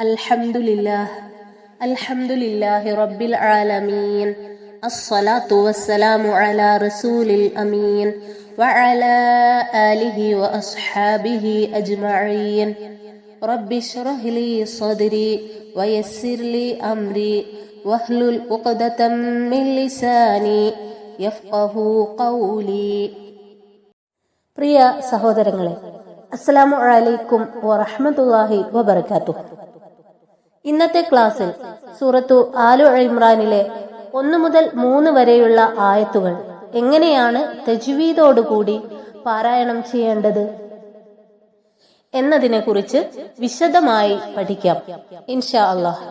الحمد لله الحمد لله رب العالمين الصلاة والسلام على رسول الأمين وعلى آله وأصحابه أجمعين رب اشرح لي صدري ويسر لي أمري واحلل عقدة من لساني يفقه قولي പ്രിയ സഹോദരങ്ങളെ അസ്സലാമു അലൈക്കും വറഹ്മത്തുള്ളാഹി വബറകാതുഹു ഇന്നത്തെ ക്ലാസ്സിൽ സൂറത്തു ആലു ഇമ്രാനിലെ ഒന്ന് മുതൽ മൂന്ന് വരെയുള്ള ആയത്തുകൾ. എങ്ങനെയാണ് തജ്വീദോടുകൂടി പാരായണം ചെയ്യേണ്ടത്? എന്നതിനെക്കുറിച്ച് വിശദമായി പഠിക്കാം. ഇൻഷാ അള്ളാഹ്.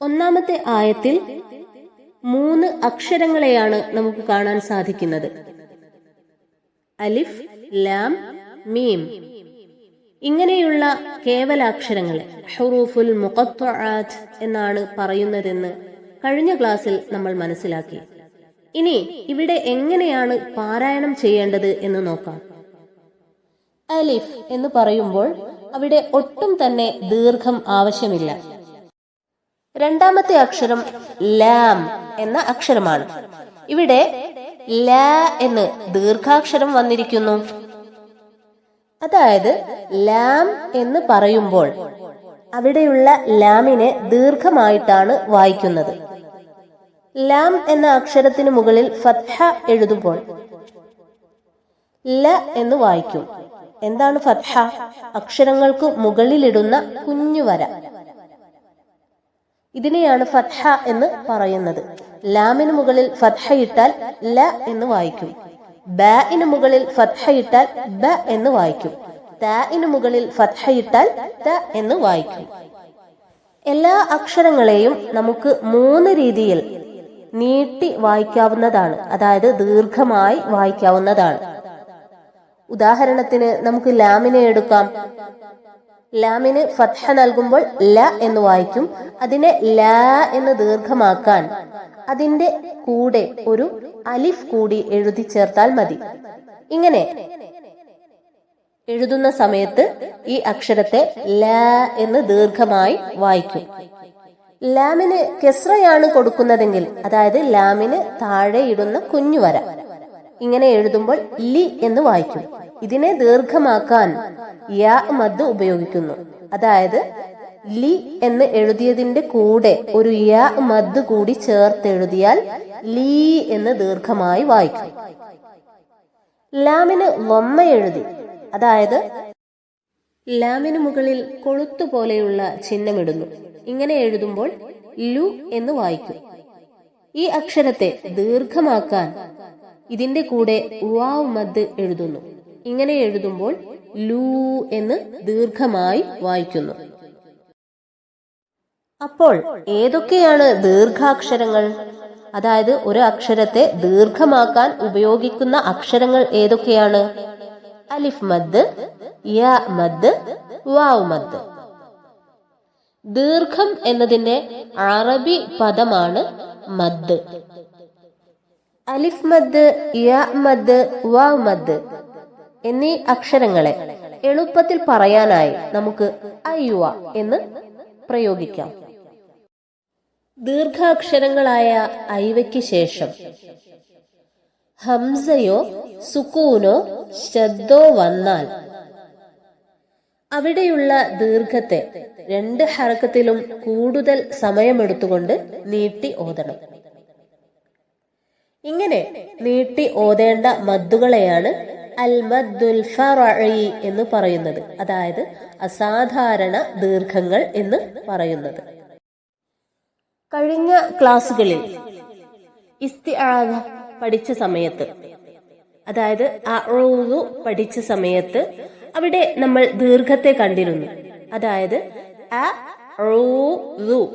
ഒന്നാമത്തെ ആയത്തിൽ മൂന്ന് അക്ഷരങ്ങളെയാണ് നമുക്ക് കാണാൻ സാധിക്കുന്നത്. അലിഫ് ലാം മീം. ഇങ്ങനെയുള്ള കേവലാക്ഷരങ്ങളെ ഹുറൂഫുൽ മുഖത്വആത്ത് എന്നാണ് പറയുന്നതെന്ന് കഴിഞ്ഞ ക്ലാസ്സിൽ നമ്മൾ മനസ്സിലാക്കി. ഇനി ഇവിടെ എങ്ങനെയാണ് പാരായണം ചെയ്യേണ്ടത് എന്ന് നോക്കാം. അലിഫ് എന്ന് പറയുമ്പോൾ അവിടെ ഒട്ടും തന്നെ ദീർഘം ആവശ്യമില്ല. രണ്ടാമത്തെ അക്ഷരം ലാം എന്ന അക്ഷരമാണ്. ഇവിടെ ല എന്ന് ദീർഘാക്ഷരം വന്നിരിക്കുന്നു. അതായത് ലാം എന്ന് പറയുമ്പോൾ അവിടെയുള്ള ലാമിനെ ദീർഘമായിട്ടാണ് വായിക്കുന്നത്. ലാം എന്ന അക്ഷരത്തിന് മുകളിൽ ഫത്ഹ എഴുതുമ്പോൾ ല എന്ന് വായിക്കും. എന്താണ് ഫത്ഹ? അക്ഷരങ്ങൾക്ക് മുകളിലിടുന്ന കുഞ്ഞു വര. ഇതിനെയാണ് ഫത്ഹ എന്ന് പറയുന്നത്. ലാമിന് മുകളിൽ ഫത്ഹ ഇട്ടാൽ ല എന്ന് വായിക്കും. ബാഇന് മുകളിൽ ഫത്ഹ ഇട്ടാൽ ബ എന്ന് വായിക്കും. താഇന് മുകളിൽ ഫത്ഹ ഇട്ടാൽ ത എന്ന് വായിക്കും. എല്ലാ അക്ഷരങ്ങളെയും നമുക്ക് മൂന്ന് രീതിയിൽ നീട്ടി വായിക്കാവുന്നതാണ്. അതായത് ദീർഘമായി വായിക്കാവുന്നതാണ്. ഉദാഹരണത്തിന് നമുക്ക് ലാമിനെ എടുക്കാം. ലാമിന് ഫത്ഹ നൽകുമ്പോൾ ല എന്ന് വായിക്കും. അതിനെ ല എന്ന് ദീർഘമാക്കാൻ അതിന്റെ കൂടെ ഒരു അലിഫ് കൂടി എഴുതി ചേർത്താൽ മതി. ഇങ്ങനെ എഴുതുന്ന സമയത്ത് ഈ അക്ഷരത്തെ ല എന്ന് ദീർഘമായി വായിക്കും. ലാമിന് കെസ്രയാണ് കൊടുക്കുന്നതെങ്കിൽ അതായത് ലാമിന് താഴെ ഇടുന്ന കുഞ്ഞു വര. ഇങ്ങനെ എഴുതുമ്പോൾ ലി എന്ന് വായിക്കും. ഇതിനെ ദീർഘമാക്കാൻ യാ മദ് ഉപയോഗിക്കുന്നു. അതായത് ലി എന്ന് എഴുതിയതിന്റെ കൂടെ ഒരു യാ മദ് കൂടി ചേർത്ത് എഴുതിയാൽ ലീ എന്ന് ദീർഘമായി വായിക്കും. ലാമിന് വമ്മ എഴുതി. അതായത് ലാമിന് മുകളിൽ കൊളുത്തു പോലെയുള്ള ചിഹ്നമിടുന്നു. ഇങ്ങനെ എഴുതുമ്പോൾ ലു എന്ന് വായിക്കും. ഈ അക്ഷരത്തെ ദീർഘമാക്കാൻ ഇതിന്റെ കൂടെ വാവ് മദ് എഴുതുന്നു. ഇങ്ങനെ എഴുതുമ്പോൾ ലൂ എന്ന് ദീർഘമായി വായിക്കുന്നു. അപ്പോൾ ഏതൊക്കെയാണ് ദീർഘാക്ഷരങ്ങൾ? അതായത് ഒരു അക്ഷരത്തെ ദീർഘമാക്കാൻ ഉപയോഗിക്കുന്ന അക്ഷരങ്ങൾ ഏതൊക്കെയാണ്? അലിഫ് മദ് യ മദ് വാവ് മദ്. ദീർഘം എന്നതിന്റെ അറബി പദമാണ് മദ്. അലിഫ് മദ് യ മദ് വാവ് മദ് എന്നീ അക്ഷരങ്ങളെ എളുപ്പത്തിൽ പറയാനായി നമുക്ക് അയ്യുവ എന്ന് പ്രയോഗിക്കാം. ദീർഘാക്ഷരങ്ങളായ ഐവയ്ക്ക് ശേഷം. ഹംസയോ സുക്കൂനോ ശബ്ദോ വന്നാൽ അവിടെയുള്ള ദീർഘത്തെ രണ്ട് ഹറക്കത്തിലും കൂടുതൽ സമയമെടുത്തുകൊണ്ട് നീട്ടി ഓതണം. ഇങ്ങനെ നീട്ടി ഓതേണ്ട മദ്ദുകളെയാണ് അൽ മദ്ദുൽ ഫറഈ എന്ന് പറയുന്നത്. അതായത് അസാധാരണ ദീർഘങ്ങൾ എന്ന് പറയുന്നത്. കഴിഞ്ഞ ക്ലാസ്സുകളിൽ ഇസ്തി ഇസ്തിആദ പഠിച്ച സമയത്ത് അതായത് അഊദു പഠിച്ച സമയത്ത് അവിടെ നമ്മൾ ദീർഘത്തെ കണ്ടിരുന്നു. അതായത് അ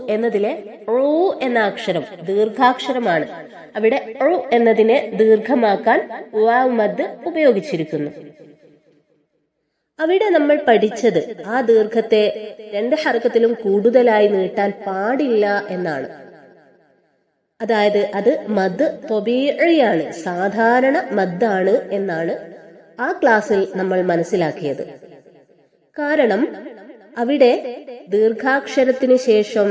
എന്നതിലെ ഊ എന്ന അക്ഷരം ദീർഘാക്ഷരമാണ്. അവിടെ ഊ എന്നതിനെ ദീർഘമാക്കാൻ വാവ് മദ് ഉപയോഗിച്ചിരിക്കുന്നു. അവിടെ നമ്മൾ പഠിച്ചത് ആ ദീർഘത്തെ രണ്ട് ഹർക്കത്തിലും കൂടുതലായി നീട്ടാൻ പാടില്ല എന്നാണ്. അതായത് അത് മദ് തൊബീഴയാണ് സാധാരണ മദ്ദാണ് എന്നാണ് ആ ക്ലാസ്സിൽ നമ്മൾ മനസ്സിലാക്കിയത്. കാരണം അവിടെ ദീർഘാക്ഷരത്തിന് ശേഷം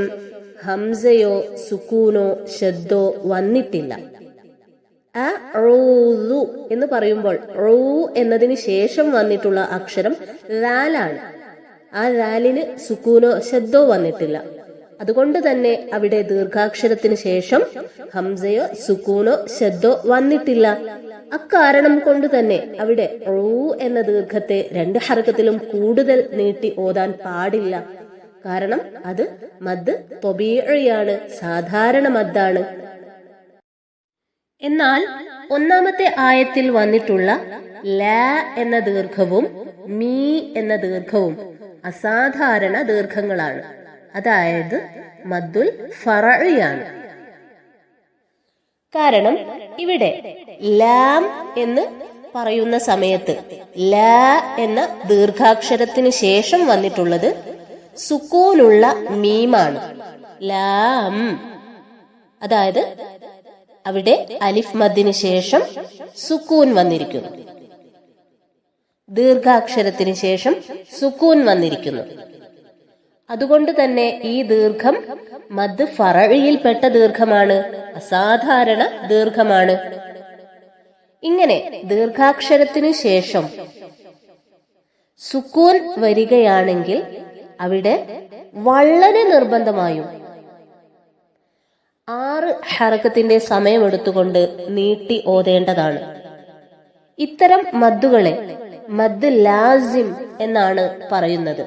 ഹംസയോ സുക്കൂനോ ശബ്ദോ വന്നിട്ടില്ല. അ എന്ന് പറയുമ്പോൾ റൂ എന്നതിന് ശേഷം വന്നിട്ടുള്ള അക്ഷരം റാലാണ്. ആ റാലിന് സുക്കൂനോ ശബ്ദോ വന്നിട്ടില്ല. അതുകൊണ്ട് തന്നെ അവിടെ ദീർഘാക്ഷരത്തിന് ശേഷം ഹംസയോ സുക്കൂനോ ശബ്ദോ വന്നിട്ടില്ല. അക്കാരണം കൊണ്ട് തന്നെ അവിടെ റൂ എന്ന ദീർഘത്തെ രണ്ട് ഹർക്കത്തിലും കൂടുതൽ നീട്ടി ഓതാൻ പാടില്ല. കാരണം അത് മദ് തൊബീഴയാണ് സാധാരണ മദ്ദാണ്. എന്നാൽ ഒന്നാമത്തെ ആയത്തിൽ വന്നിട്ടുള്ള ല എന്ന ദീർഘവും മീ എന്ന ദീർഘവും അസാധാരണ ദീർഘങ്ങളാണ്. അതായത് മദ്ദുൽ ഫറയാണ് കാരണം ഇവിടെ ലാം എന്ന് പറയുന്ന സമയത്ത് ല എന്ന ദീർഘാക്ഷരത്തിന് ശേഷം വന്നിട്ടുള്ളത് സുക്കൂനുള്ള മീമാണ്. ലാം. അതായത് അവിടെ അലിഫ് മദ്ദിന് ശേഷം സുക്കൂൻ വന്നിരിക്കുന്നു. ദീർഘാക്ഷരത്തിന് ശേഷം സുക്കൂൻ വന്നിരിക്കുന്നു. അതുകൊണ്ട് തന്നെ ഈ ദീർഘം മദ് ഫറഴിയിൽപ്പെട്ട ദീർഘമാണ് അസാധാരണ ദീർഘമാണ്. ഇങ്ങനെ ദീർഘാക്ഷരത്തിന് ശേഷം സുക്കൂൻ വരികയാണെങ്കിൽ അവിടെ വളരെ നിർബന്ധമായും ആറ് ഹറക്കത്തിന്റെ സമയമെടുത്തുകൊണ്ട് നീട്ടി ഓതേണ്ടതാണ്. ഇത്തരം മദ്ദുകളെ മദ് ലാസിം എന്നാണ് പറയുന്നത്.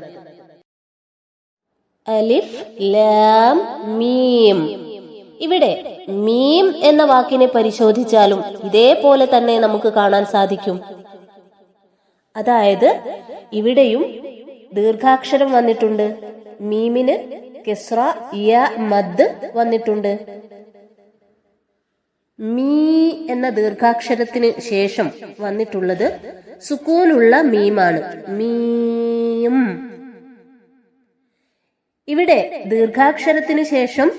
അലിഫ് ലാം മീം. ഇവിടെ മീം എന്ന വാക്കിനെ പരിശോധിച്ചാലും ഇതേപോലെ തന്നെ നമുക്ക് കാണാൻ സാധിക്കും. അതായത് ഇവിടെയും ദീർഘാക്ഷരം വന്നിട്ടുണ്ട്. മീമിന് കിസ്ര യ മദ് വന്നിട്ടുണ്ട്. മീ എന്ന ദീർഘാക്ഷരത്തിന് ശേഷം വന്നിട്ടുള്ളത് സുക്കൂനുള്ള മീമാണ്. മീയും. ഇവിടെ ദീർഘാക്ഷരത്തിന് ശേഷം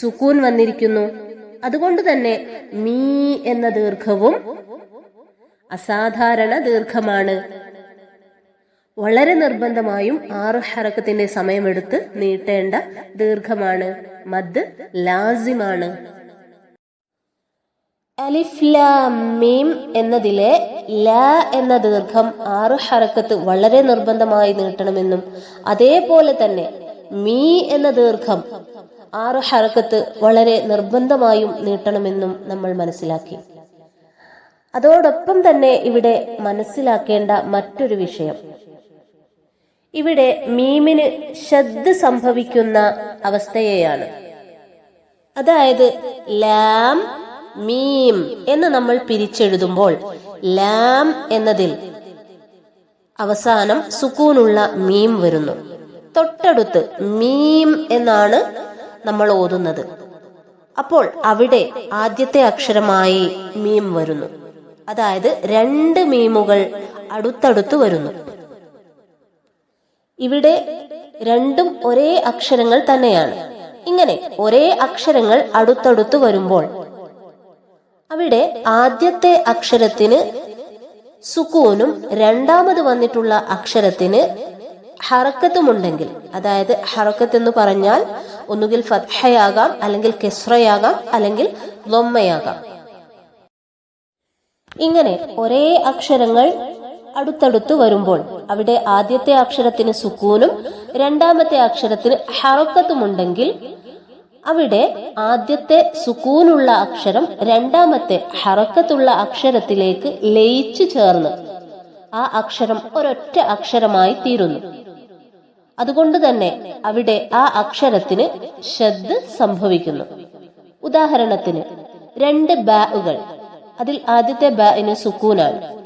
സുക്കൂൻ വന്നിരിക്കുന്നു. അതുകൊണ്ട് തന്നെ മീ എന്ന ദീർഘവും അസാധാരണ ദീർഘമാണ്. വളരെ നിർബന്ധമായും ആറ് ഹറക്കത്തിന്റെ സമയമെടുത്ത് നീട്ടേണ്ട ദീർഘമാണ്. മദ് ലാസിമാണ്. അലിഫ്ലാമീം എന്നതിലെ ല എന്ന ദീർഘം ആറ് ഹറക്കത്ത് വളരെ നിർബന്ധമായി നീട്ടണമെന്നും അതേപോലെ തന്നെ മീ എന്ന ദീർഘം ആറ് ഹറക്കത്ത് വളരെ നിർബന്ധമായും നീട്ടണമെന്നും നമ്മൾ മനസ്സിലാക്കി. അതോടൊപ്പം തന്നെ ഇവിടെ മനസ്സിലാക്കേണ്ട മറ്റൊരു വിഷയം. ഇവിടെ മീമിന് ശബ്ദ സംഭവിക്കുന്ന അവസ്ഥയെയാണ്. അതായത് ലാം മീം എന്ന് നമ്മൾ പിരിച്ചെഴുതുമ്പോൾ ലാം എന്നതിൽ അവസാനം സുക്കൂനുള്ള മീം വരുന്നു. തൊട്ടടുത്ത് മീം എന്നാണ് നമ്മൾ ഓതുന്നത്. അപ്പോൾ അവിടെ ആദ്യത്തെ അക്ഷരമായി മീം വരുന്നു. അതായത് രണ്ട് മീമുകൾ അടുത്തടുത്ത് വരുന്നു. ഇവിടെ രണ്ടും ഒരേ അക്ഷരങ്ങൾ തന്നെയാണ്. ഇങ്ങനെ ഒരേ അക്ഷരങ്ങൾ അടുത്തടുത്ത് വരുമ്പോൾ അവിടെ ആദ്യത്തെ അക്ഷരത്തിന് സുക്കൂനും രണ്ടാമത് വന്നിട്ടുള്ള അക്ഷരത്തിന് ഹറക്കത്തുമുണ്ടെങ്കിൽ അതായത് ഹറക്കത്ത് എന്ന് പറഞ്ഞാൽ ഒന്നുകിൽ ഫത്ഹയാകാം അല്ലെങ്കിൽ കെസ്രയാകാം അല്ലെങ്കിൽ ലൊമ്മയാകാം ഇങ്ങനെ ഒരേ അക്ഷരങ്ങൾ അടുത്തടുത്ത് വരുമ്പോൾ അവിടെ ആദ്യത്തെ അക്ഷരത്തിന് സുക്കൂനും രണ്ടാമത്തെ അക്ഷരത്തിന് ഹറക്കത്തും ഉണ്ടെങ്കിൽ അവിടെ ആദ്യത്തെ സുക്കൂനുള്ള അക്ഷരം രണ്ടാമത്തെ ഹറക്കത്തുള്ള അക്ഷരത്തിലേക്ക് ലയിച്ചു ചേർന്ന് ആ അക്ഷരം ഒരൊറ്റ അക്ഷരമായി തീരുന്നു. അതുകൊണ്ട് തന്നെ അവിടെ ആ അക്ഷരത്തിന് ശബ്ദ് സംഭവിക്കുന്നു. ഉദാഹരണത്തിന് രണ്ട് ബാഗുകൾ അതിൽ ആദ്യത്തെ ബാഇന് സുക്കൂനാണ്.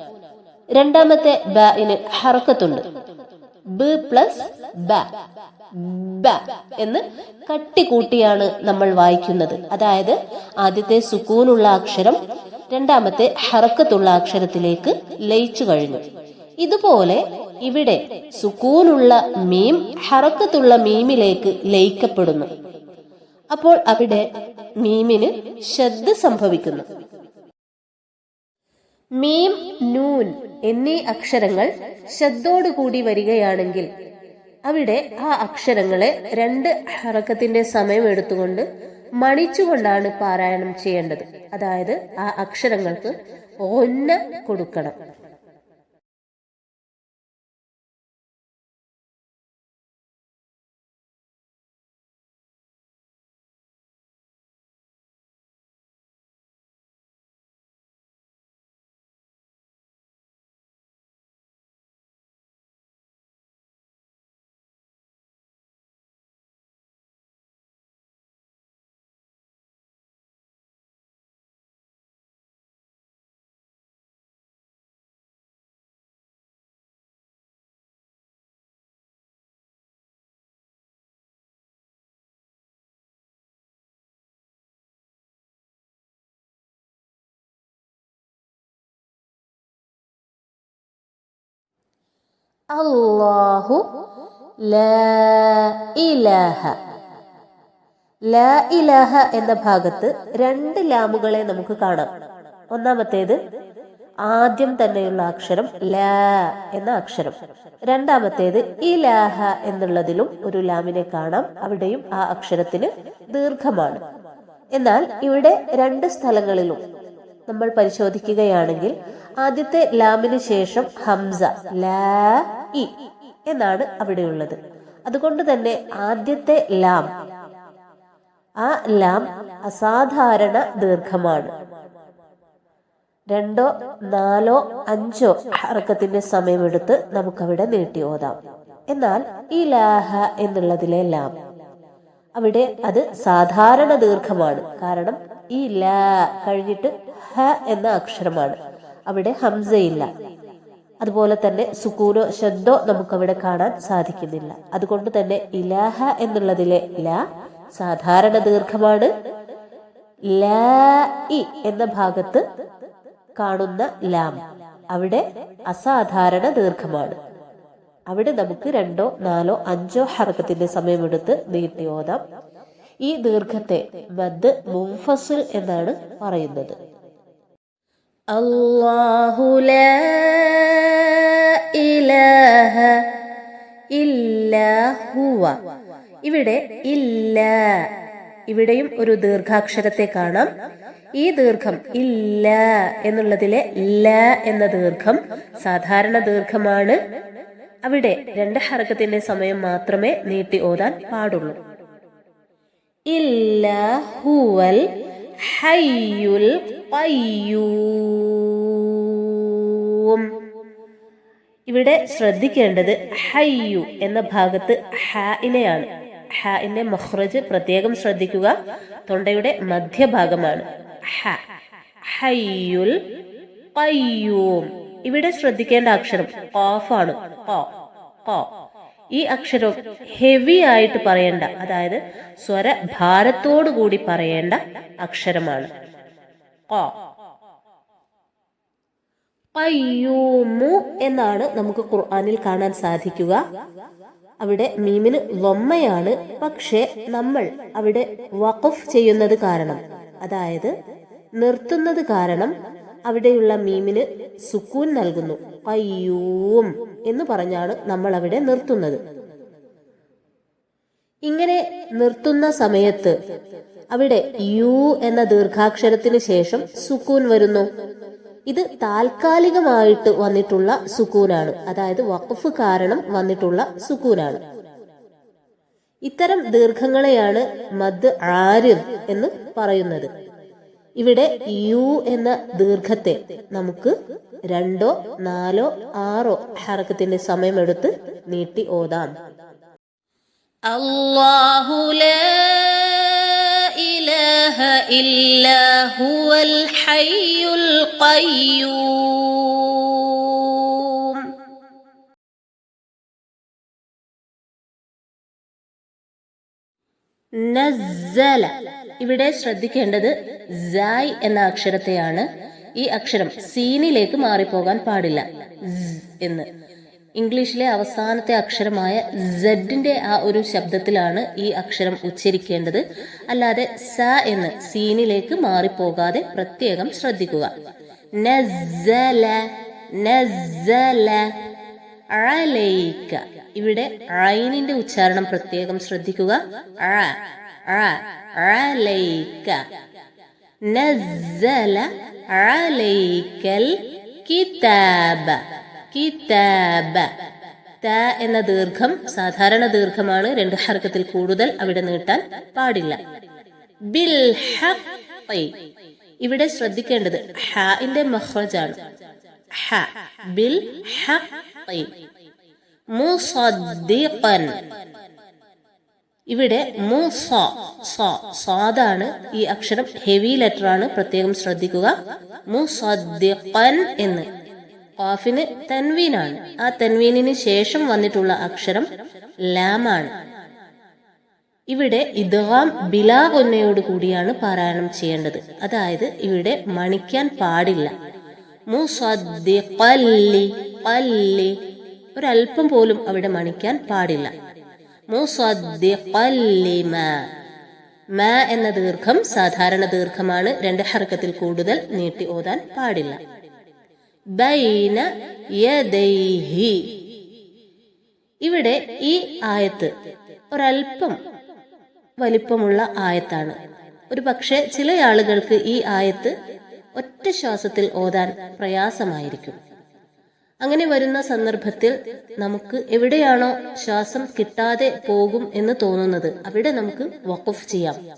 രണ്ടാമത്തെ ബാഇന് ഹറക്കത്തുണ്ട്. ബ പ്ലസ് ബ. ബ എന്ന് കട്ടികൂട്ടിയാണ് നമ്മൾ വായിക്കുന്നത്. അതായത് ആദ്യത്തെ സുക്കൂനുള്ള അക്ഷരം രണ്ടാമത്തെ ഹറക്കത്തുള്ള അക്ഷരത്തിലേക്ക് ലയിച്ചു കഴിഞ്ഞു. ഇതുപോലെ ഇവിടെ സുക്കൂനുള്ള മീം ഹറക്കത്തുള്ള മീമിലേക്ക് ലയിക്കപ്പെടുന്നു. അപ്പോൾ അവിടെ മീമിന് ശബ്ദ സംഭവിക്കുന്നു. മീം നൂൻ എന്നീ അക്ഷരങ്ങൾ ശബ്ദോടുകൂടി വരികയാണെങ്കിൽ അവിടെ ആ അക്ഷരങ്ങളെ രണ്ട് ഹറക്കത്തിന്റെ സമയം എടുത്തുകൊണ്ട് മണിച്ചുകൊണ്ടാണ് പാരായണം ചെയ്യേണ്ടത്. അതായത് ആ അക്ഷരങ്ങൾക്ക് ഒന്ന കൊടുക്കണം. ലാ ഇലാഹ. ലാ ഇലാഹ എന്ന ഭാഗത്ത് രണ്ട് ലാമുകളെ നമുക്ക് കാണാം. ഒന്നാമത്തേത് ആദ്യം തന്നെയുള്ള അക്ഷരം ലാ എന്ന അക്ഷരം. രണ്ടാമത്തേത് ഇലാഹ എന്നുള്ളതിലും ഒരു ലാമിനെ കാണാം. അവിടെയും ആ അക്ഷരത്തിന് ദീർഘമാണ്. എന്നാൽ ഇവിടെ രണ്ട് സ്ഥലങ്ങളിലും നമ്മൾ പരിശോധിക്കുകയാണെങ്കിൽ ആദ്യത്തെ ലാമിന് ശേഷം ഹംസ ലാ ഇ എന്നാണ് അവിടെയുള്ളത്. അതുകൊണ്ട് തന്നെ ആദ്യത്തെ ലാം ആ ലാം അസാധാരണ ദീർഘമാണ്. രണ്ടോ നാലോ അഞ്ചോ അറക്കത്തിന്റെ സമയമെടുത്ത് നമുക്കവിടെ നീട്ടി ഓതാം. എന്നാൽ ഈ ലാഹ എന്നുള്ളതിലെ ലാം അവിടെ അത് സാധാരണ ദീർഘമാണ്. കാരണം ഈ ലാ കഴിഞ്ഞിട്ട് ഹ എന്ന അക്ഷരമാണ്. അവിടെ ഹംസയില്ല. അതുപോലെ തന്നെ സുക്കൂനോ ശബ്ദോ നമുക്കവിടെ കാണാൻ സാധിക്കുന്നില്ല. അതുകൊണ്ട് തന്നെ ഇലാഹ എന്നുള്ളതിലെ ല സാധാരണ ദീർഘമാണ്. ല ഇ എന്ന ഭാഗത്ത് കാണുന്ന ലാം അവിടെ അസാധാരണ ദീർഘമാണ്. അവിടെ നമുക്ക് രണ്ടോ നാലോ അഞ്ചോ ഹർക്കത്തിന്റെ സമയമെടുത്ത് നീട്ടി ഓതാം. ഈ ദീർഘത്തെ മദ് മുംഫസിൽ എന്നാണ് പറയുന്നത്. അല്ലാഹു ലാ ഇലാഹ ഇല്ലാ ഹുവ. ഇവിടെ ഇല്ല. ഇവിടെയും ഒരു ദീർഘാക്ഷരത്തെ കാണാം. ഈ ദീർഘം ഇല്ല എന്നുള്ളതിലെ ല എന്ന ദീർഘം സാധാരണ ദീർഘമാണ്. അവിടെ രണ്ട് ഹർക്കത്തിന്റെ സമയം മാത്രമേ നീട്ടി ഓതാൻ പാടുള്ളൂ. ഇല്ല ഹുവൽ ഹയ്യുൽ ഖയ്യൂം. ഇവിടെ ശ്രദ്ധിക്കേണ്ടത് ഹയ്യു എന്ന ഭാഗത്ത് ഹാഇനെയാണ് ഹാഇന്റെ മഹ്റജ് പ്രത്യേകം ശ്രദ്ധിക്കുക. തൊണ്ടയുടെ മധ്യഭാഗമാണ്. ഹ. ഹയ്യുൽ ഖയ്യൂം. ഇവിടെ ശ്രദ്ധിക്കേണ്ട അക്ഷരം ഓഫാണ് ഈ അക്ഷരം ഹെവി ആയിട്ട് പറയേണ്ട അതായത് സ്വര ഭാരത്തോടു കൂടി പറയേണ്ട അക്ഷരമാണ് എന്നാണ് നമുക്ക് ഖുർആനിൽ കാണാൻ സാധിക്കുക. അവിടെ മീമിന് വമ്മയാണ് പക്ഷെ നമ്മൾ അവിടെ വഖഫ് ചെയ്യുന്നത് കാരണം അതായത് നിർത്തുന്നത് കാരണം അവിടെയുള്ള മീമിന് സുക്കൂൻ നൽകുന്നു. പയ്യൂം. എന്ന് പറഞ്ഞാണ് നമ്മൾ അവിടെ നിർത്തുന്നത്. ഇങ്ങനെ നിർത്തുന്ന സമയത്ത് അവിടെ യു എന്ന ദീർഘാക്ഷരത്തിന് ശേഷം സുക്കൂൻ വരുന്നു. ഇത് താൽക്കാലികമായിട്ട് വന്നിട്ടുള്ള സുക്കൂനാണ്. അതായത് വഖഫ് കാരണം വന്നിട്ടുള്ള സുക്കൂനാണ്. ഇത്തരം ദീർഘങ്ങളെയാണ് മദ് ആരിഫ് എന്ന് പറയുന്നത്. ഇവിടെ യു എന്ന ദീർഘത്തെ നമുക്ക് രണ്ടോ നാലോ ആറോ ഹറക്കത്തിന്റെ സമയമെടുത്ത് നീട്ടി ഓതാം. അല്ലാഹു ഇലാഹ ഇല്ലാ ഹുവൽ ഹയ്യുൽ ഖയ്യൂം. ഇവിടെ ശ്രദ്ധിക്കേണ്ടത് ജായ് എന്ന അക്ഷരത്തെയാണ്. ഈ അക്ഷരം സീനിലേക്ക് മാറിപ്പോകാൻ പാടില്ല. എന്ന്. ഇംഗ്ലീഷിലെ അവസാനത്തെ അക്ഷരമായ സെഡിന്റെ ആ ഒരു ശബ്ദത്തിലാണ് ഈ അക്ഷരം ഉച്ചരിക്കേണ്ടത്. അല്ലാതെ സ എന്ന് സീനിലേക്ക് മാറിപ്പോകാതെ പ്രത്യേകം ശ്രദ്ധിക്കുക. ഇവിടെ ഐനിന്റെ ഉച്ചാരണം പ്രത്യേകം ശ്രദ്ധിക്കുക. അ, نزل عليك കിതാബ. കിതാബ. ത എന്ന ദീർഘം സാധാരണ ദീർഘമാണ്. രണ്ട് ഹർക്കത്തിൽ കൂടുതൽ അവിടെ നീട്ടാൻ പാടില്ല. ബിൽ ഇവിടെ ശ്രദ്ധിക്കേണ്ടത് ഹാഇന്റെ മഹ്റജാണ്. ഹ. ബിൽ ഹഖ് മുസദ്ദിഖൻ. ഇവിടെ മു സോ സോ സ്വാദാണ് ഈ അക്ഷരം ഹെവി ലെറ്റർ ആണ് പ്രത്യേകം ശ്രദ്ധിക്കുക. മുസദ്ദിഖൻ എന്ന്. ഖാഫിന് തൻവീനാണ്. ആ തൻവീനിന് ശേഷം വന്നിട്ടുള്ള അക്ഷരം ലാമാണ് ഇവിടെ ഇദ്ഗാം ബിലാ കൊന്നയോട് കൂടിയാണ് പാരായണം ചെയ്യേണ്ടത്. അതായത് ഇവിടെ മണിക്കാൻ പാടില്ല. പല്ലി. ഖല്ലി ഒരല്പം പോലും അവിടെ മണിക്കാൻ പാടില്ല. എന്ന ദീർഘം സാധാരണ ദീർഘമാണ്. രണ്ട് ഹർക്കത്തിൽ കൂടുതൽ നീട്ടി ഓതാൻ പാടില്ല. ബൈന യദൈഹി. ഇവിടെ ഈ ആയത്ത് ഒരൽപ്പം വലിപ്പമുള്ള ആയത്താണ്. ഒരു പക്ഷേ ചില ആളുകൾക്ക് ഈ ആയത്ത് ഒറ്റ ശ്വാസത്തിൽ ഓതാൻ പ്രയാസമായിരിക്കും. അങ്ങനെ വരുന്ന സന്ദർഭത്തിൽ നമുക്ക് എവിടെയാണോ ശ്വാസം കിട്ടാതെ പോകും എന്ന് തോന്നുന്നത് അവിടെ നമുക്ക് വഖഫ് ചെയ്യാം.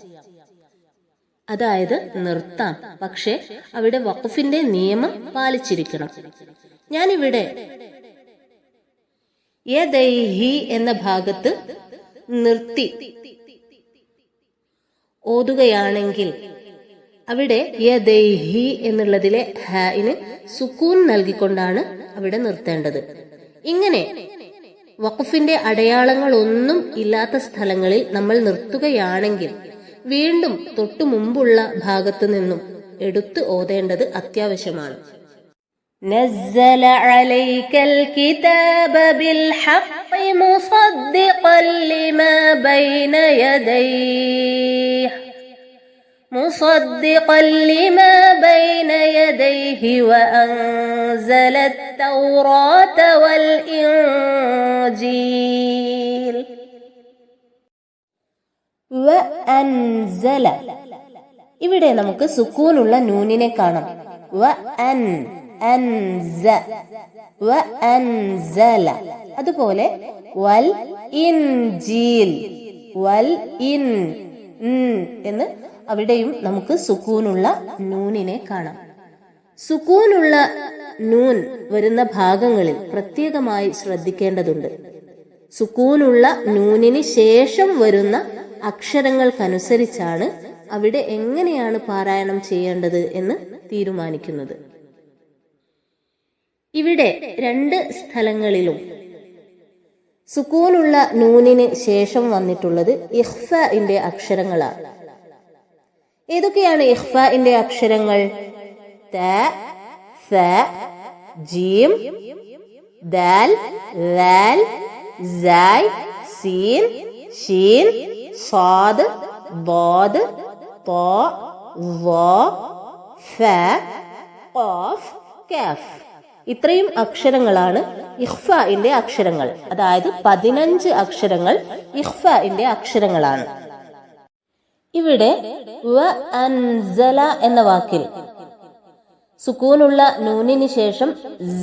അതായത് നിർത്താം. പക്ഷെ അവിടെ വഖഫിന്റെ നിയമം പാലിച്ചിരിക്കണം. ഞാനിവിടെ എന്ന ഭാഗത്ത് നിർത്തി ഓതുകയാണെങ്കിൽ അവിടെ യദൈഹി എന്നുള്ളതിലെ ഹായിന് സുക്കൂൻ നൽകിക്കൊണ്ടാണ് അവിടെ നിർത്തേണ്ടത് ഇങ്ങനെ വഖഫിന്റെ അടയാളങ്ങളൊന്നും ഇല്ലാത്ത സ്ഥലങ്ങളിൽ നമ്മൾ നിർത്തുകയാണെങ്കിൽ വീണ്ടും തൊട്ടു മുമ്പുള്ള ഭാഗത്തു നിന്നും എടുത്തു ഓതേണ്ടത് അത്യാവശ്യമാണ് نزل عليك الكتاب بالحق مصدقا لما بين يديه مصدقا لما بين يديه وأنزل التوراة والإنجيل وأنزل ഇവിടെ നമുക്ക് സുക്കൂനുള്ള നൂനിനെ കാണാം വ അൻ അൻസ വ അൻസല അതുപോലെ വൽ ഇൻജീൽ വൽ ഇൻ ഉം എന്ന് അവിടെയും നമുക്ക് സുക്കൂനുള്ള നൂനിനെ കാണാം. സുക്കൂനുള്ള നൂൻ വരുന്ന ഭാഗങ്ങളിൽ പ്രത്യേകമായി ശ്രദ്ധിക്കേണ്ടതുണ്ട്. സുക്കൂനുള്ള നൂനിന് ശേഷം വരുന്ന അക്ഷരങ്ങൾക്കനുസരിച്ചാണ് അവിടെ എങ്ങനെയാണ് പാരായണം ചെയ്യേണ്ടത് എന്ന് തീരുമാനിക്കുന്നത്. ഇവിടെ രണ്ട് സ്ഥലങ്ങളിലും സുക്കൂനുള്ള നൂനിന് ശേഷം വന്നിട്ടുള്ളത് ഇഹ്ഫിന്റെ അക്ഷരങ്ങളാണ്. ഏതൊക്കെയാണ് ഇഹ്ഫിന്റെ അക്ഷരങ്ങൾ? ത ജീം ദാൽ സീൻ ഷീൻ സ്വാദ് ബോദ് തോ വോ ഫ ഖാഫ് കാഫ്. ഇത്രയും അക്ഷരങ്ങളാണ് ഇഹ്ഫിന്റെ അക്ഷരങ്ങൾ. അതായത് പതിനഞ്ച് അക്ഷരങ്ങൾ ഇഹ്ഫിന്റെ അക്ഷരങ്ങളാണ്. ഇവിടെ വ അൻസല എന്ന വാക്കിൽ. സുക്കൂനുള്ള നൂനിന് ശേഷം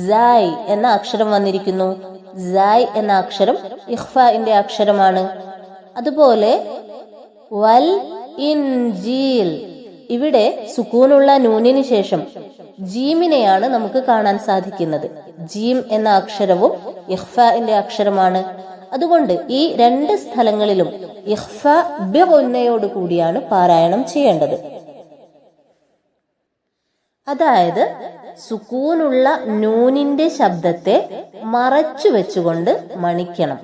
സായ് എന്ന അക്ഷരം വന്നിരിക്കുന്നു. സായ് എന്ന അക്ഷരം ഇഹ്ഫിന്റെ അക്ഷരമാണ്. അതുപോലെ വൽ ഇൻജീൽ. ഇവിടെ സുക്കൂനുള്ള നൂനിന് ശേഷം ജീമിനെയാണ് നമുക്ക് കാണാൻ സാധിക്കുന്നത്. ജീം എന്ന അക്ഷരവും ഇഹ്ഫിന്റെ അക്ഷരമാണ്. അതുകൊണ്ട് ഈ രണ്ട് സ്ഥലങ്ങളിലും ഇഹ്ഫ ബിഗുന്നയോട് കൂടിയാണ് പാരായണം ചെയ്യേണ്ടത്. അതായത് സുക്കൂനുള്ള നൂനിന്റെ ശബ്ദത്തെ മറച്ചു വെച്ചുകൊണ്ട് മണിക്കണം.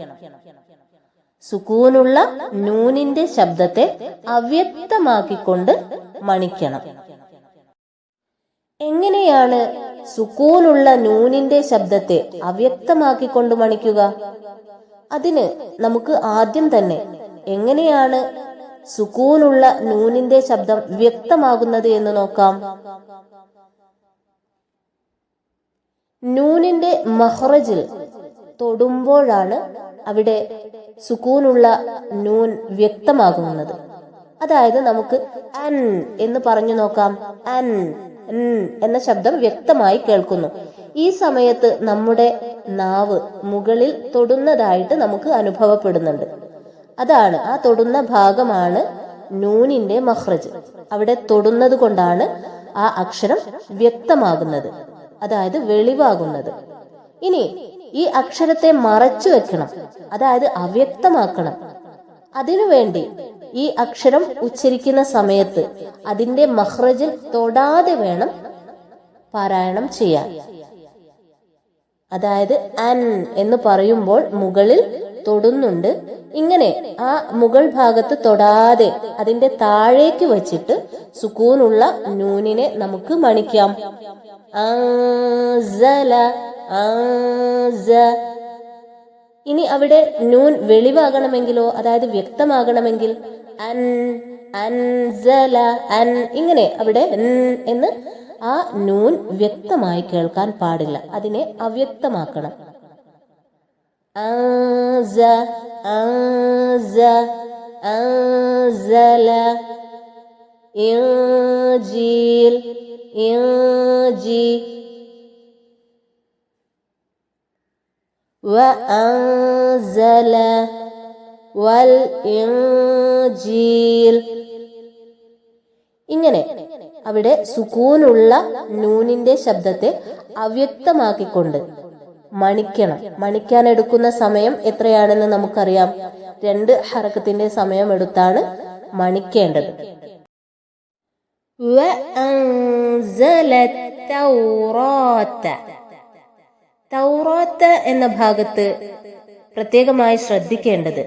സുക്കൂനുള്ള നൂനിന്റെ ശബ്ദത്തെ അവ്യക്തമാക്കിക്കൊണ്ട് മണിക്കണം. എങ്ങനെയാണ് സുക്കൂനുള്ള നൂനിന്റെ ശബ്ദത്തെ അവ്യക്തമാക്കിക്കൊണ്ട് മണിക്കുക? അതിന് നമുക്ക് ആദ്യം തന്നെ എങ്ങനെയാണ് സുക്കൂനുള്ള നൂനിന്റെ ശബ്ദം വ്യക്തമാകുന്നത് എന്ന് നോക്കാം. നൂനിന്റെ മഹ്റജിൽ തൊടുമ്പോഴാണ് അവിടെ സുക്കൂനുള്ള നൂൻ വ്യക്തമാകുന്നത്. അതായത് നമുക്ക് അൻ എന്ന് പറഞ്ഞു നോക്കാം. അൻ എന്ന ശബ്ദം വ്യക്തമായി കേൾക്കുന്നു. ഈ സമയത്ത് നമ്മുടെ നാവ് മുകളിൽ തൊടുന്നതായിട്ട് നമുക്ക് അനുഭവപ്പെടുന്നുണ്ട്. അതാണ് ആ തൊടുന്ന ഭാഗമാണ് നൂനിന്റെ മഹ്റജ് അവിടെ തൊടുന്നത് കൊണ്ടാണ് ആ അക്ഷരം വ്യക്തമാകുന്നത്. അതായത് വെളിവാകുന്നത്. ഇനി ഈ അക്ഷരത്തെ മറച്ചു വെക്കണം. അതായത് അവ്യക്തമാക്കണം. അതിനുവേണ്ടി ഈ അക്ഷരം ഉച്ചരിക്കുന്ന സമയത്ത് അതിന്റെ മഹ്റജിൽ തൊടാതെ വേണം പാരായണം ചെയ്യാൻ. അതായത് അൻ എന്ന് പറയുമ്പോൾ മുകളിൽ തൊടുന്നുണ്ട് ഇങ്ങനെ ആ മുകൾ ഭാഗത്ത് തൊടാതെ അതിന്റെ താഴേക്ക് വച്ചിട്ട് സുക്കൂനുള്ള നൂനിനെ നമുക്ക് മണിക്കാം. ഇനി അവിടെ നൂൻ വെളിവാകണമെങ്കിലോ അതായത് വ്യക്തമാകണമെങ്കിൽ അൻ അൻസല അൻ ഇങ്ങനെ അവിടെ എന്ന് ആ നൂൻ വ്യക്തമായി കേൾക്കാൻ പാടില്ല അതിനെ അവ്യക്തമാക്കണം ആസ, ആസ, ആസല. ഇൻജീൽ, ഇൻജി. وأنزل والإنجيل ഇങ്ങനെ അവിടെ സുക്കൂനുള്ള നൂനിന്റെ ശബ്ദത്തെ അവ്യക്തമാക്കിക്കൊണ്ട് മണിക്കണം. മണിക്കാൻ എടുക്കുന്ന സമയം എത്രയാണെന്ന് നമുക്കറിയാം. രണ്ട് ഹറക്കത്തിന്റെ സമയം എടുത്താണ് മണിക്കേണ്ടത്. തൗറാത്ത. എന്ന ഭാഗത്ത് പ്രത്യേകമായി ശ്രദ്ധിക്കേണ്ടത്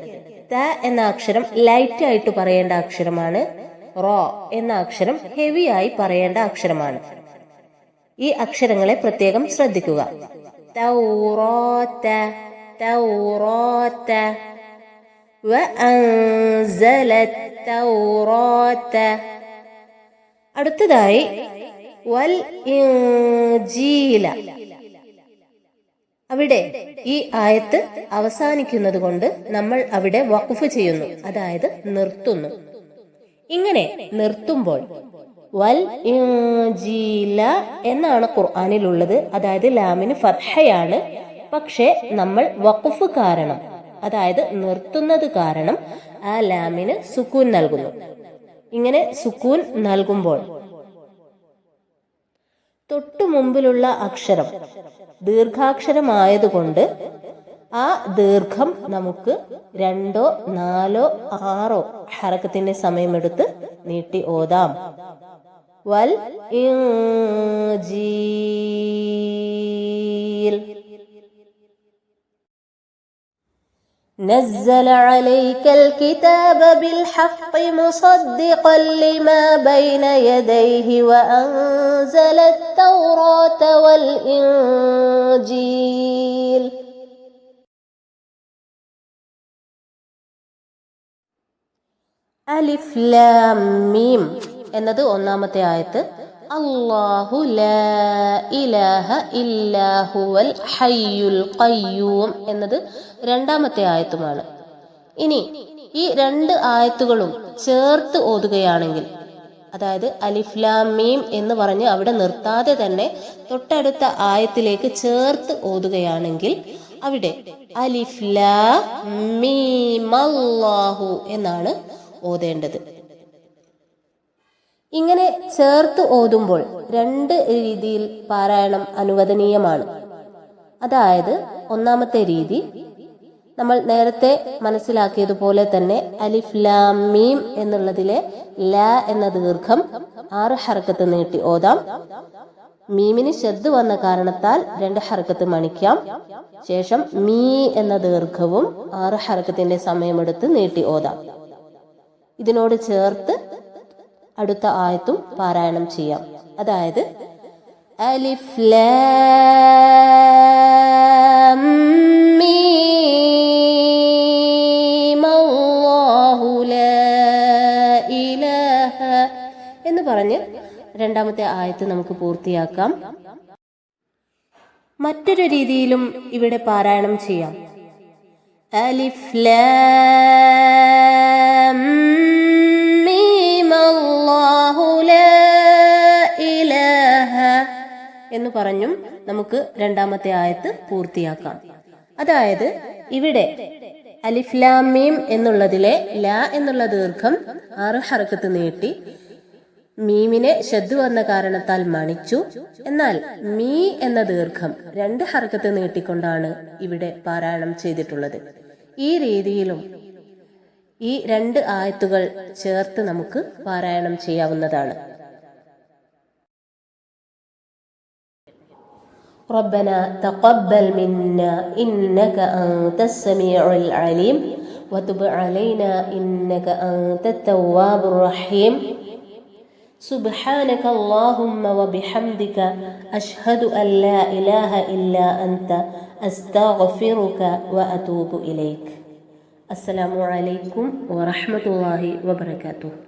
ത എന്ന അക്ഷരം ലൈറ്റ് ആയിട്ട് പറയേണ്ട അക്ഷരമാണ് റോ എന്ന അക്ഷരം ഹെവി ആയി പറയേണ്ട അക്ഷരമാണ്. ഈ അക്ഷരങ്ങളെ പ്രത്യേകം ശ്രദ്ധിക്കുക. അടുത്തതായി വൽ ജീല അവിടെ ഈ ആയത്ത് അവസാനിക്കുന്നത് കൊണ്ട് നമ്മൾ അവിടെ വഖഫ് ചെയ്യുന്നു. അതായത് നിർത്തുന്നു. ഇങ്ങനെ നിർത്തുമ്പോൾ വൽ ജീല എന്നാണ് ഖുർആാനിലുള്ളത്. അതായത് ലാമിന് ഫത്ഹയാണ്. പക്ഷേ നമ്മൾ വഖഫ് കാരണം അതായത് നിർത്തുന്നത് കാരണം ആ ലാമിന് സുക്കൂൻ നൽകുന്നു. ഇങ്ങനെ സുക്കൂൻ നൽകുമ്പോൾ തൊട്ടു മുമ്പിലുള്ള അക്ഷരം ദീർഘാക്ഷരമായതുകൊണ്ട് ആ ദീർഘം നമുക്ക് രണ്ടോ നാലോ ആറോ ഹറക്കത്തിന്റെ സമയമെടുത്ത് നീട്ടി ഓതാം വൽ ഇൻജീൽ نزل عليك الكتاب بالحق مصدقا لما بين يديه وأنزل التوراة والإنجيل അലിഫ് ലാം മീം എന്നത് ഒന്നാമത്തെ ആയത്ത്. അള്ളാഹു ഇലാഹ ഇല്ലാഹുവൽ ഹയ്യുൽ ഖയ്യൂം എന്നത് രണ്ടാമത്തെ ആയത്തുമാണ്. ഇനി ഈ രണ്ട് ആയത്തുകളും ചേർത്ത് ഓതുകയാണെങ്കിൽ അതായത് അലിഫ് ലാം മീം എന്ന് പറഞ്ഞ് അവിടെ നിർത്താതെ തന്നെ തൊട്ടടുത്ത ആയത്തിലേക്ക് ചേർത്ത് ഓതുകയാണെങ്കിൽ അവിടെ അലിഫ് മീമല്ലാഹു എന്നാണ് ഓതേണ്ടത്. ഇങ്ങനെ ചേർത്ത് ഓതുമ്പോൾ രണ്ട് രീതിയിൽ പാരായണം അനുവദനീയമാണ്. അതായത് ഒന്നാമത്തെ രീതി നമ്മൾ നേരത്തെ മനസ്സിലാക്കിയതുപോലെ തന്നെ അലിഫ് ലാം മീം എന്നുള്ളതിലെ ല എന്ന ദീർഘം ആറ് ഹർക്കത്ത് നീട്ടി ഓതാം. മീമിന് ശബ്ദ് വന്ന കാരണത്താൽ രണ്ട് ഹർക്കത്ത് മണിക്കാം. ശേഷം മീ എന്ന ദീർഘവും ആറ് ഹർക്കത്തിന്റെ സമയമെടുത്ത് നീട്ടി ഓതാം. ഇതിനോട് ചേർത്ത് അടുത്ത ആയത്തും പാരായണം ചെയ്യാം. അതായത് അലിഫ് എന്ന് പറഞ്ഞ് രണ്ടാമത്തെ ആയത്ത് നമുക്ക് പൂർത്തിയാക്കാം. മറ്റൊരു രീതിയിലും ഇവിടെ പാരായണം ചെയ്യാം. അലിഫ് ലാം എന്ന് പറഞ്ഞും നമുക്ക് രണ്ടാമത്തെ ആയത്ത് പൂർത്തിയാക്കാം. അതായത് ഇവിടെ അലിഫ്ലാമീം എന്നുള്ളതിലെ ല എന്നുള്ള ദീർഘം ആറ് ഹറക്കത്ത് നീട്ടി മീമിനെ ശ്രദ്ധ വന്ന കാരണത്താൽ മണിച്ചു. എന്നാൽ മീ എന്ന ദീർഘം രണ്ട് ഹർക്കത്ത് നീട്ടിക്കൊണ്ടാണ് ഇവിടെ പാരായണം ചെയ്തിട്ടുള്ളത്. ഈ രീതിയിലും ഈ രണ്ട് ആയത്തുകൾ ചേർത്ത് നമുക്ക് പാരായണം ചെയ്യാവുന്നതാണ്. ربنا تقبل منا إنك أنت السميع العليم وتب علينا إنك أنت التواب الرحيم. سبحانك اللهم وبحمدك أشهد أن لا إله إلا أنت أستغفرك وأتوب إليك. السلام عليكم ورحمة الله وبركاته.